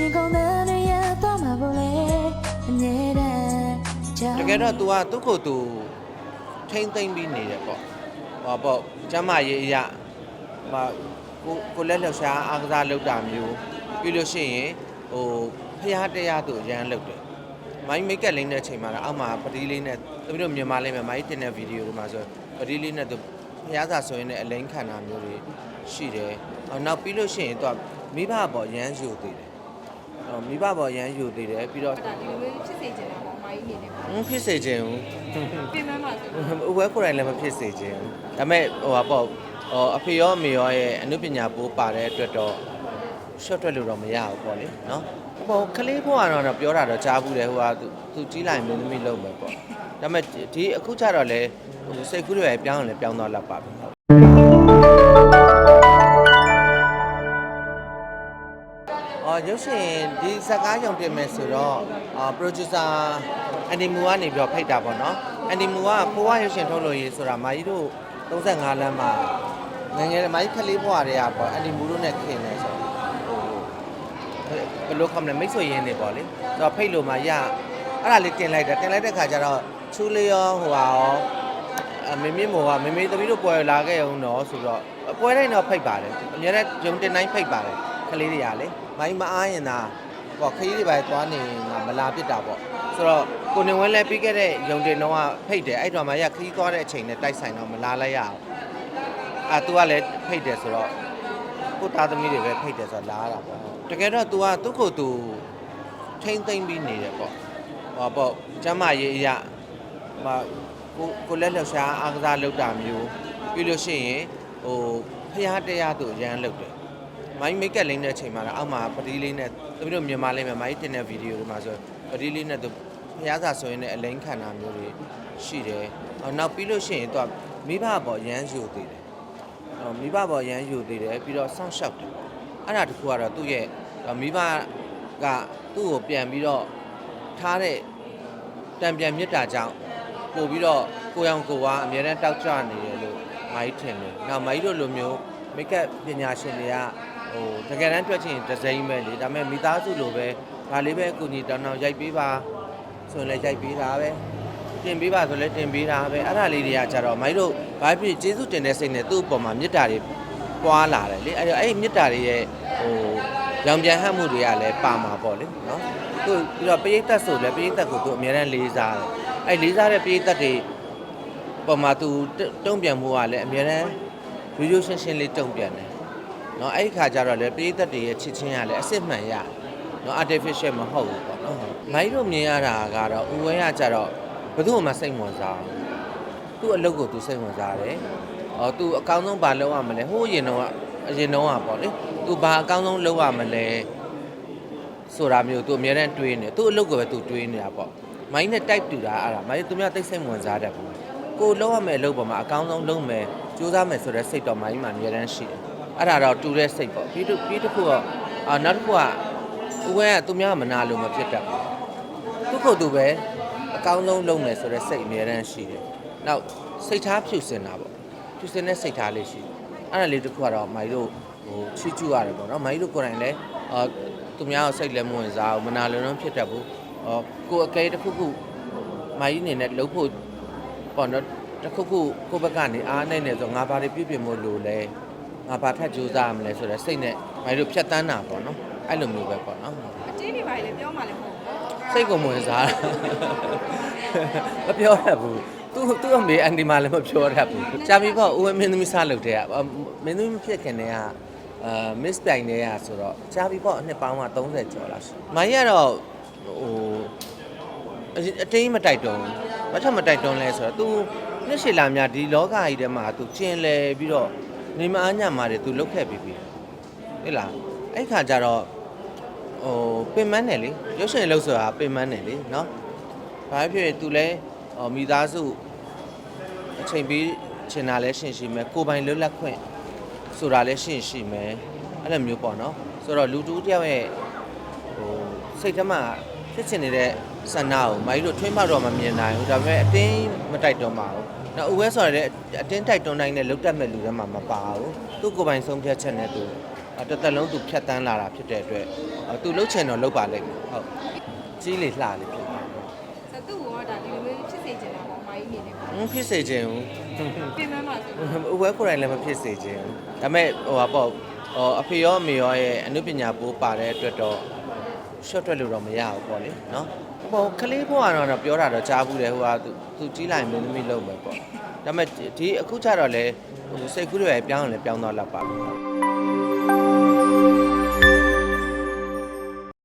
ရှင်ကုန်တဲ့နေရတော့မှာပေါ့လေအမြဲတမ်းကြောက်တကယ်တော့ तू ကသူ့ကိုယ်သူထိမ့်သိမ့်ပြီးနေတယ်ပေါ့ဟောပေါ့ကျမ်းမာရေးအရာဟိုကိုကိုလက်လှောက်ရှားအားကစားလုပ်တာမျိုးပြီးလို့ရှိရင်ဟိုဖျားတရားသူရမ်းလုပ်တယ်မိုင်းမိတ်ကပ်လေးနဲ့ချိန်မှာတော့အောက်မှာပတိလေးနဲ့တပည့်တို့မြန်မာလေးမှာမိုင်းတင်တဲ့ဗီဒီယိုတွေမှာဆိုပတိလေးနဲ့သူဖျားစာဆိုရင်လည်းအလိန်ခံတာမျိုးတွေရှိတယ်အော်နောက်ပြီးလို့ရှိရင်သူကမိဘပေါ့ရမ်းယူသေးတယ်အော် မိဘပေါ့ရမ်းယူသေးတယ်ပြီးတော့ဒါဒီလိုမျိုးဖြစ်စေချင်တာပေါ့အမကြီးအနေနဲ့ဟင်းဖြစ်စေခြင်းဦးပြင်ပန်းပါဆိုအဝဲကိုယ်တိုင်လည်းမဖြစ်စေခြင်းဘူးဒါပေမဲ့ဟိုပါပေါ့ဟိုအဖေရောအမေရောရဲ့အနုပညာပိုးပါတဲ့အတွက်တော့ရှော့ထွက်လို့တော့မရဘူးပေါ့လေနော်ဟိုကလေးဘွားကတော့ပြောတာတော့ကြားဘူးတယ်ဟိုကသူသူကြီးလိုက်မင်းသမီးလုံးပဲပေါ့ဒါပေမဲ့ဒီအခုကျတော့လေဟိုစိတ်ကူးတွေပြောင်းရင်လည်းပြောင်းသွားလောက်ပါပဲ ရုပ်ရှင်ဒီဇာတ်ကားရုံတင်မယ်ဆိုတော့အာ producer အန်ဒီမူကနေပြီးတော့ဖိတ်တာပေါ့နော်အန်ဒီမူကဖိုးဝါရုပ်ရှင်ထုတ်လို့ရေးဆိုတာမာကြီးတို့35လမ်းမှာငယ်ငယ်မာကြီးခလေးဘွားတွေကပေါ့အန်ဒီမူတို့နဲ့ခင်နေဆိုတော့ဘယ်လိုခေါ်မလဲမိတ်ဆွေရင်းနေပေါ့လေဆိုတော့ဖိတ်လို့မှရအဲ့ဒါလေးတင်လိုက်တယ်တင်လိုက်တဲ့ခါကျတော့ချူလေးရောဟိုဟာရောအမေမေမောကမေမေသမီးတို့ပွဲလာခဲ့အောင်တော့ဆိုတော့ပွဲတိုင်းတော့ဖိတ်ပါတယ်အများနဲ့ဂျုံတင်တိုင်းဖိတ်ပါတယ် ခလေးတွေကလေမိုင်းမအားရင်သာပေါ့ခရီးတွေပဲသွားနေမှာမလာပြစ်တာပေါ့ဆိုတော့ကိုနေဝဲလဲပြီးခဲ့တဲ့ယုံတင်တော့ကဖိတ်တယ်အဲ့တော့မှရခရီးသွားတဲ့အချိန်နဲ့တိုက်ဆိုင်တော့မလာလိုက်ရအောင်အာ तू ကလည်းဖိတ်တယ်ဆိုတော့ကိုသားသမီးတွေပဲဖိတ်တယ်ဆိုတော့လာရတာပေါ့တကယ်တော့ तू ကသူ့ကိုယ်သူထိမ့်သိမ့်ပြီးနေတယ်ပေါ့ဟောပေါ့ကျမ်းမာရေးအရာဟိုကိုကိုလက်လှောက်ရှားအားကစားလုပ်တာမျိုးပြီးလို့ရှိရင်ဟိုဖျားတရားသူရမ်းလုပ်တယ် မိုင်းမိတ်ကပ်လေးနဲ့ချိန်မှာတော့အောက်မှာပတိလေးနဲ့တပည့်တို့မြန်မာလေးမှာမိုင်းတင်တဲ့ဗီဒီယိုတွေမှာဆိုပတိလေးနဲ့သူဖျားစာဆိုရင်လည်းအလိန်ခံတာမျိုးတွေရှိတယ်။အော်နောက်ပြီးလို့ရှိရင်သူကမိဘပေါ့ရမ်းယူသေးတယ်။အော်မိဘပေါ့ရမ်းယူသေးတယ်ပြီးတော့စောင့်ရှောက်တယ်။အဲ့ဒါတခုကတော့သူ့ရဲ့မိဘကသူ့ကိုပြန်ပြီးတော့ထားတဲ့တံပြန်မြတ်တာကြောင့်ပို့ပြီးတော့ကိုရောင်ကိုဝါအများနဲ့တောက်ကြနေတယ်လို့မိုင်းထင်တယ်။နောက်မိုင်းတို့လိုမျိုးမိတ်ကပ်ပညာရှင်တွေက ဟိုတကယ်တမ်းတွက်ချင်ရင်တစ်စိမ့်ပဲလေဒါပေမဲ့မိသားစုလိုပဲဒါလေးပဲအကူကြီးတောင်းတောင်းရိုက်ပေးပါဆိုရင်လည်းရိုက်ပေးတာပဲတင်ပေးပါဆိုလည်းတင်ပေးတာပဲအဲ့ဒါလေးတွေကကြတော့မိုင်းတို့ဘာဖြစ်ကျေးဇူးတင်တဲ့စိတ်နဲ့သူ့အပေါ်မှာမေတ္တာတွေပွားလာတယ်လေအဲ့တော့အဲ့ဒီမေတ္တာတွေရဲ့ဟိုရောင်ပြန်ဟပ်မှုတွေကလည်းပါမှာပေါ့လေနော်သူပြီးတော့ပရိသတ်ဆိုလည်းပရိသတ်ကိုသူအများနဲ့လေးစားတယ်အဲ့လေးစားတဲ့ပရိသတ်တွေပေါ်မှာသူတုံ့ပြန်မှုကလည်းအများနဲ့ရိုးရိုးရှင်းရှင်းလေးတုံ့ပြန်တယ် နော်အဲ့ဒီခါကျတော့လေပရိသတ်တွေရဲ့ချစ်ချင်းကလည်းအစစ်မှန်ရနော် artificial မဟုတ်ဘူးပေါ့နော်မိုင်းတို့မြင်ရတာကတော့ဥဝဲရကျတော့ဘယ်သူမှစိတ်ဝင်စားဘူးသူ့အလုပ်ကိုသူစိတ်ဝင်စားတယ်အော်သူအကောင်းဆုံးဘာလုပ်ရမလဲဟိုးရင်တော့အရင်တော့อ่ะပေါ့လေသူဘာအကောင်းဆုံးလုပ်ရမလဲဆိုတာမျိုးသူအများနဲ့တွေးနေသူ့အလုပ်ကိုပဲသူတွေးနေတာပေါ့မိုင်းနဲ့တိုက်တူတာအဲ့ဒါမိုင်းသူများတိတ်ဆိတ်ဝင်စားတတ်ဘူးကိုလောက်ရမယ်အလုပ်ပေါ်မှာအကောင်းဆုံးလုပ်မယ်စူးစမ်းမယ်ဆိုတဲ့စိတ်တော့မိုင်းမှာအများတန်းရှိတယ် အဲ့ဒါတော့တူတဲ့စိတ်ပေါ့ပြီးတော့ပြီးတစ်ခုတော့အာနောက်တစ်ခုကဥဝဲကသူများမနာလို့မဖြစ်တတ်ဘူးသူ့ကိုယ်သူပဲအကောင်းဆုံးလုပ်မယ်ဆိုတဲ့စိတ်အများတန်းရှိတယ်နောက်စိတ်ထားဖြူစင်တာပေါ့ဖြူစင်တဲ့စိတ်ထားလေးရှိတယ်အဲ့ဒါလေးတစ်ခုကတော့မိုင်တို့ဟိုချီကျူရတယ်ပေါ့နော်မိုင်တို့ကိုယ်တိုင်လည်းအာသူများကိုစိတ်လည်းမဝင်စားဘူးမနာလိုတော့ဖြစ်တတ်ဘူးအော်ကိုယ်အကဲတစ်ခုခုမိုင်အနေနဲ့လှုပ်ဖို့ပေါ့နော်တစ်ခုခုကိုယ့်ဘက်ကနေအားနိုင်နေဆိုငါဘာတွေပြည့်ပြည့်မို့လို့လဲ ငါဘာထက်ကြိုးစားရမလဲဆိုတော့စိတ်နဲ့ဘာလို့ဖြတ်တန်းတာပေါ့နော်အဲ့လိုမျိုးပဲပေါ့နော်အတင်းတွေပါလေပြောမှလည်းမဟုတ်ဘူးစိတ်ကိုမဝင်စားတာမပြောတတ်ဘူးသူသူ့အမေအန်ဒီမာလည်းမပြောတတ်ဘူးကြာပြီပေါ့ဦးဝင်းမင်းသမီးစားလုပ်တဲ့ကမင်းသမီးမဖြစ်ခင်တည်းကအာ miss ပြိုင်တဲ့ကဆိုတော့ကြာပြီပေါ့အနှစ်ပေါင်းက30ကျော်လာရှိမိုင်းကတော့ဟိုအအတင်းမတိုက်တုံးဘာကြောင့်မတိုက်တုံးလဲဆိုတော့ तू နှစ်ရှည်လာများဒီလောကကြီးထဲမှာ तू ကျင်လဲပြီးတော့ နေမအားညမှာတယ် तू လုတ်ခဲ့ပြီးပြီဟုတ်လားအဲ့ခါကျတော့ ဟိုပင်မနဲ့လေရုပ်ရှင်လို့ဆိုတာပင်မနဲ့လေเนาะဘာဖြစ်ဖြစ်သူလဲဟိုမိသားစုအချိန်ပေးချင်တာလဲရှင်းရှိမယ်ကိုယ်ပိုင်လွတ်လပ်ခွင့်ဆိုတာလဲရှင်းရှိမယ်အဲ့လိုမျိုးပေါ့เนาะဆိုတော့လူတူတယောက်ရဲ့ဟိုစိတ်ထဲမှာဖြစ်ချင်နေတဲ့ဆန္ဒကိုမိုင်းတို့ထွင်းပေါက်တော့မမြင်နိုင်ဘူးဒါပေမဲ့အတင်းမတိုက်တွန်းပါဘူး နောက်ဥဝဲဆိုရတဲ့အတင်းတိုက်တွန်းနိုင်တဲ့လုတ်တက်မဲ့လူတွေမှာမပါဘူးသူကိုယ်ပိုင်ဆုံးဖြတ်ချက်နဲ့သူအာတစ်သက်လုံးသူဖြတ်တန်းလာတာဖြစ်တဲ့အတွက်အာသူလှုပ်ချင်တော့လှုပ်ပါလိမ့်မယ်ဟုတ်ကြီးလေလှလေးဖြစ်တယ်ဆိုသူ့ကဒါဒီလိုမျိုးဖြစ်စေချင်တာပေါ့အမကြီးအနေနဲ့ဟင်းဖြစ်စေခြင်းဘူးပြင်ပန်းမှာဆိုဝဲကိုယ်တိုင်လည်းမဖြစ်စေခြင်းဘူးဒါပေမဲ့ဟိုပါပေါ့ဟိုအဖေရောအမေရောရဲ့အနုပညာပိုးပါတဲ့အတွက်တော့ရှော့တွက်လို့တော့မရဘူးပေါ့လေနော် ဟိုကလေးဘွားကတော့ပြောတာတော့ကြားဘူးတယ်ဟိုကသူသူကြီးလိုက်မင်းသမီးလုံးပဲပေါ့ဒါပေမဲ့ဒီအခုကျတော့လေဟိုစိတ်ကူးတွေပဲပြောင်းရင်လည်းပြောင်းသွားလောက်ပါဘူး